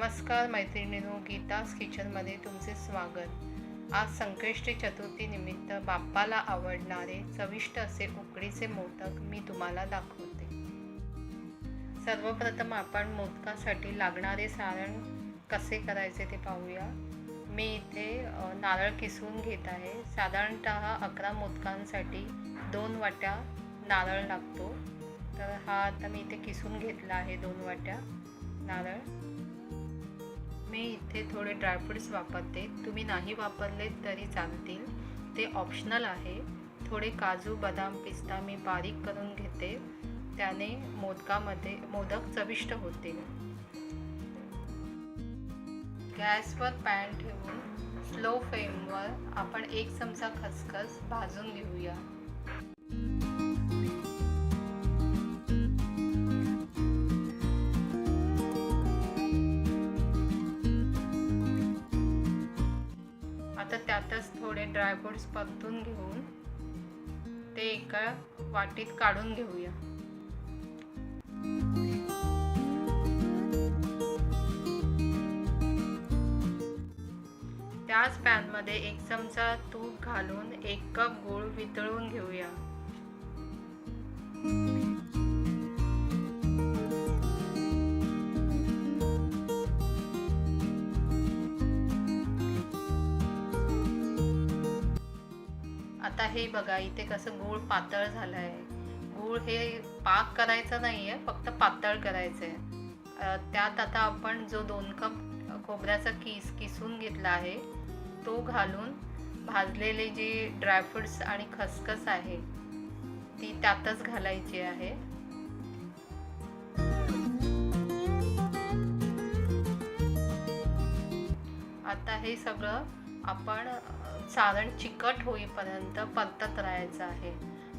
नमस्कार मैत्रिणीनो गीतास किचनमध्ये तुमचे स्वागत. आज संकष्टी चतुर्थी निमित्त बाप्पाला आवडणारे चविष्ट असे उकडीचे मोदक मी तुम्हाला दाखवते. सर्वप्रथम आपण मोदकासाठी लागणारे सारण कसे करायचे ते पाहूया. मी इथे नारळ किसून घेत आहे. साधारणत अकरा मोदकांसाठी दोन वाट्या नारळ लागतो. तर हा आता मी इथे किसून घेतला आहे दोन वाट्या नारळ. मी इथे थोडे ड्रायफ्रुट्स वापरते. तुम्ही नाही वापरले तरी चालतील. ते ऑप्शनल आहे. थोडे काजू बदाम पिस्ता मी बारीक करून घेते. त्याने मोदकामध्ये मोदक चविष्ट होतील. गॅसवर पॅन ठेवून स्लो फ्लेमवर आपण एक चमचा खसखस भाजून घेऊया. त्यातच थोडे ड्रायफ्रुट्स परतून घेऊन ते एका वाटीत काढून घेऊया. त्याच पॅनमध्ये एक चमचा तूप घालून एक कप गूळ वितळून घेऊया. आता हे बघा इथे कसं गूळ पातळ झालं आहे गूळ हे पाक करायचं नाही आहे फक्त पातळ करायचं आहे त्यात आता आपण जो दोन कप खोबऱ्याचा किस किसून घेतला आहे तो घालून भाजलेले जे ड्रायफ्रुट्स आणि खसखस आहे ती त्यातच घालायची आहे. आता हे सगळं आपण सारण चिकट होईपर्यंत परतत राहायचं आहे.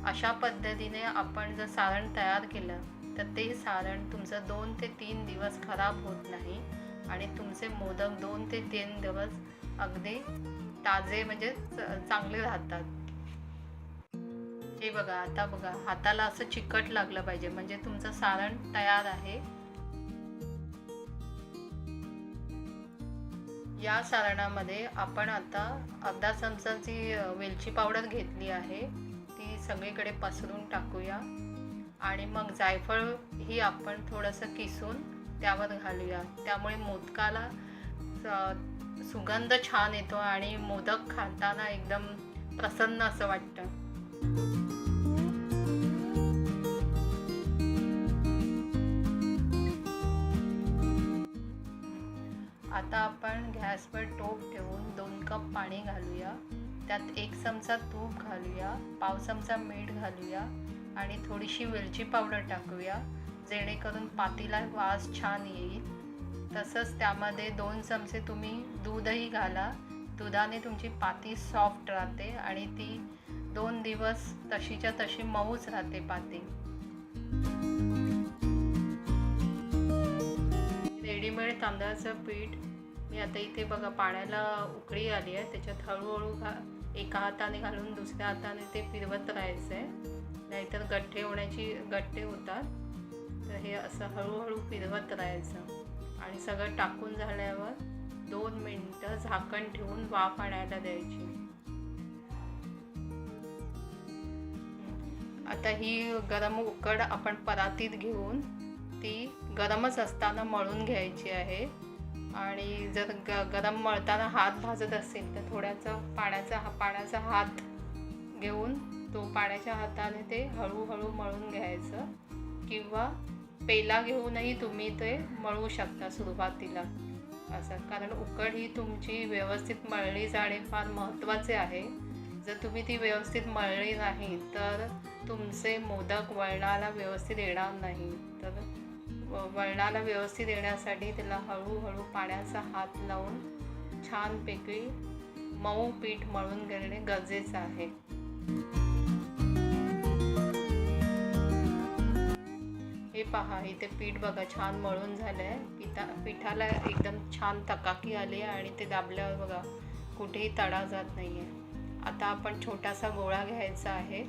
अशा पद्धतीने आपण जर सारण तयार केलं तर ते सारण तुमचं दोन ते तीन दिवस खराब होत नाही आणि तुमचे मोदक दोन ते तीन दिवस अगदी ताजे म्हणजे च- चांगले राहतात. हे बघा आता बघा हाताला असं चिकट लागलं पाहिजे. म्हणजे तुमचं सारण तयार आहे. या सारणामध्ये आपण आता अर्धा चमचाची वेलची पावडर घेतली आहे. ती सगळीकडे पसरून टाकूया. आणि मग जायफळ ही आपण थोडंसं किसून त्यावर घालूया. त्यामुळे मोदकाला सुगंध छान येतो आणि मोदक खाताना एकदम प्रसन्न असं वाटतं. आता आपण गॅसवर टोप ठेवून दोन कप पाणी घालूया. त्यात एक चमचा तूप घालूया पाव चमचा मीठ घालूया आणि थोडीशी वेलची पावडर टाकूया जेणेकरून पातीला वास छान येईल. तसंच त्यामध्ये दोन चमचे तुम्ही दूधही घाला. दुधाने तुमची पाती सॉफ्ट राहते आणि ती दोन दिवस तशीच्या तशी मऊच राहते पाती. रेडीमेड तांदळाचं पीठ मी आता इथे बघा पाण्याला उकळी आली आहे. त्याच्यात हळूहळू घा एका हाताने घालून दुसऱ्या हाताने ते फिरवत राहायचं आहे नाहीतर गठ्ठे होण्याची गठ्ठे होतात. तर हे असं हळूहळू फिरवत राहायचं. आणि सगळं टाकून झाल्यावर दोन मिनटं झाकण ठेवून वाफ आणायला द्यायची. आता ही गरम उकड आपण परातीत घेऊन ती गरमच असताना मळून घ्यायची आहे. आणि जर ग गरम मळताना हात भाजत असेल तर थोड्याचं पाण्याचा हा पाण्याचा हात घेऊन तो पाण्याच्या हाताने ते हळूहळू मळून घ्यायचं. किंवा पेला घेऊनही तुम्ही ते मळू शकता सुरुवातीला. असं कारण उकड ही तुमची व्यवस्थित मळली जाणे फार महत्त्वाचे आहे. जर तुम्ही ती व्यवस्थित मळली नाही तर तुमचे मोदक वळणाला व्यवस्थित येणार नाही. तर वळणाला व्यवस्थित येण्यासाठी त्याला हळूहळू पाण्याचा हात लावून छानपैकी मऊ पीठ मळून घेणे गरजेचं आहे. हे पहा इथे पीठ बघा छान मळून झालं आहे पिठा पिठाला एकदम छान तकाकी आली आहे आणि ते दाबल्यावर बघा कुठेही तडा जात नाही आहे आता आपण छोटासा गोळा घ्यायचा आहे.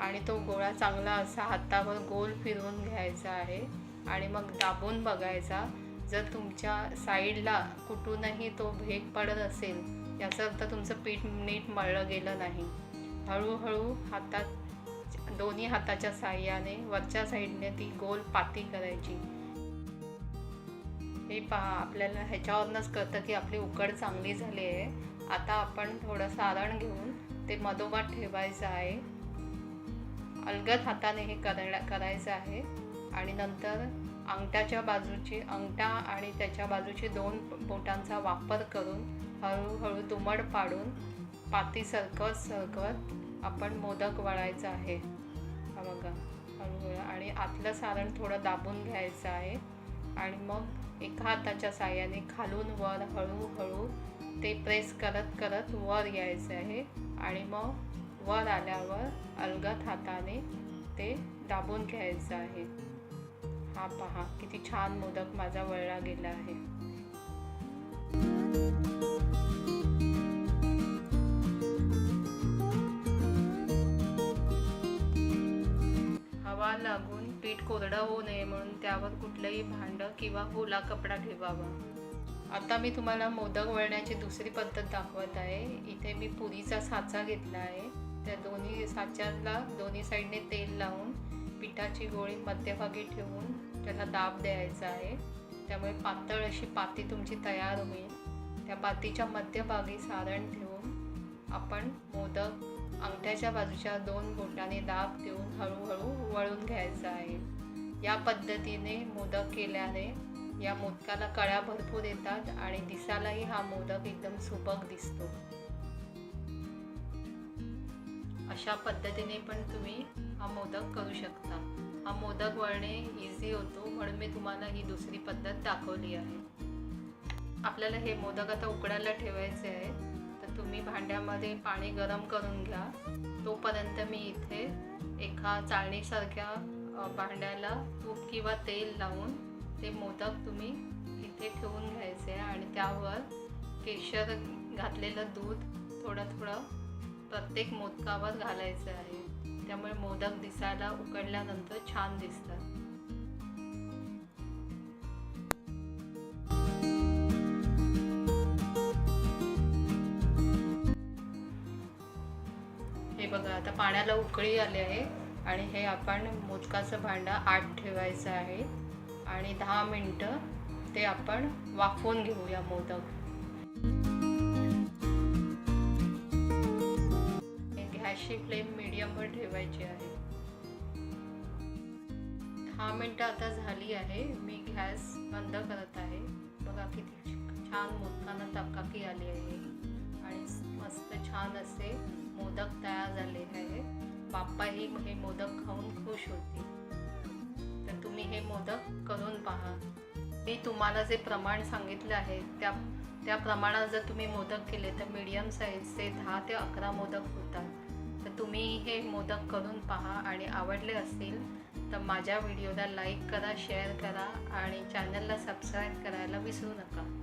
आणि तो गोळा चांगला असा हातावर गोल फिरवून घ्यायचा आहे. आणि मग दाबून बघायचा जर तुमच्या साईडला कुठूनही तो भेग पडत असेल याचा अर्थ तुमचं पीठ नीट मळलं गेलं नाही. हळूहळू हातात दोन्ही हाताच्या साह्याने वरच्या साईडने ती गोल पाती करायची. हे पहा आपल्याला ह्याच्यावरूनच कळतं की आपली उकड चांगली झाली आहे. आता आपण थोडं सारण घेऊन ते मधोमध ठेवायचं आहे. अलगद हाताने हे करायला करायचं आहे. आणि नंतर अंगठ्याच्या बाजूची अंगठा आणि त्याच्या बाजूचे दोन बोटांचा वापर करून हळूहळू दुमड पाडून पाती सरकवत सरकवत आपण मोदक वळायचं आहे. हा बघा हळूहळू. आणि आतलं सारण थोडं दाबून घ्यायचं आहे. आणि मग एका हाताच्या साह्याने खालून वर हळूहळू ते प्रेस करत करत वर यायचं आहे. आणि मग वर आल्यावर अलगत हाताने ते दाबून घ्यायचं आहे. हा पहा किती छान मोदक माझा वळला गेला आहे. हवा लागून पीठ कोरडं होऊ नये म्हणून त्यावर कुठलंही भांडं किंवा ओला कपडा ठेवावा. आता मी तुम्हाला मोदक वळण्याची दुसरी पद्धत दाखवत आहे. इथे मी पुरीचा साचा घेतला आहे. त्या दोन्ही साच्याला दोन्ही साईडने तेल लावून पिठाची गोळी मध्यभागी ठेवून त्याला दाब द्यायचा आहे. त्यामुळे पातळ अशी पाती तुमची तयार होईल. त्या पातीच्या मध्यभागी सारण ठेवून आपण मोदक अंगठ्याच्या बाजूच्या दोन बोटाने दाब देऊन हळूहळू वळून घ्यायचा आहे. या पद्धतीने मोदक केल्याने या मोदकाला कळ्या भरपूर येतात आणि दिसायलाही हा मोदक एकदम सुबक दिसतो. अशा पद्धतीने पण तुम्ही हा मोदक करू शकता. हा मोदक वळणे इझी होतो म्हणून मी तुम्हाला ही दुसरी पद्धत दाखवली आहे. आपल्याला हे मोदक आता उकडायला ठेवायचे आहे तर तुम्ही भांड्यामध्ये पाणी गरम करून घ्या. तोपर्यंत मी इथे एका चाळणीसारख्या भांड्याला तूप किंवा तेल लावून ते मोदक तुम्ही इथे ठेवून घ्यायचे आणि त्यावर केशर घातलेलं दूध थोडं थोडं प्रत्येक मोदकावर घालायचं आहे. त्यामुळे मोदक दिसायला उकडल्यानंतर छान दिसतात. हे बघा आता पाण्याला उकळी आली आहे आणि हे आपण मोदकाचं भांडं आत ठेवायचं आहे. आणि दहा मिनटं ते आपण वाफवून घेऊया मोदक. गॅसची फ्लेम मीडियमवर ठेवायची आहे. दहा मिनटं आता झाली आहे. मी गॅस बंद करत आहे. बघा किती छान मोदकांना तपकाकी आली आहे. आणि मस्त छान असे मोदक तयार झाले आहे. बाप्पाही हे मोदक खाऊन खुश होती तर तुम्ही हे मोदक करून पहा. मी तुम्हाला जे प्रमाण सांगितलं आहे त्या त्या प्रमाणात जर तुम्ही मोदक केले तर मीडियम साईजचे दहा ते अकरा मोदक होतात. हे मोदक करून पहा आणि आवडले असतील तर माझ्या व्हिडिओला लाईक करा शेअर करा आणि चॅनलला सबस्क्राईब करायला विसरू नका.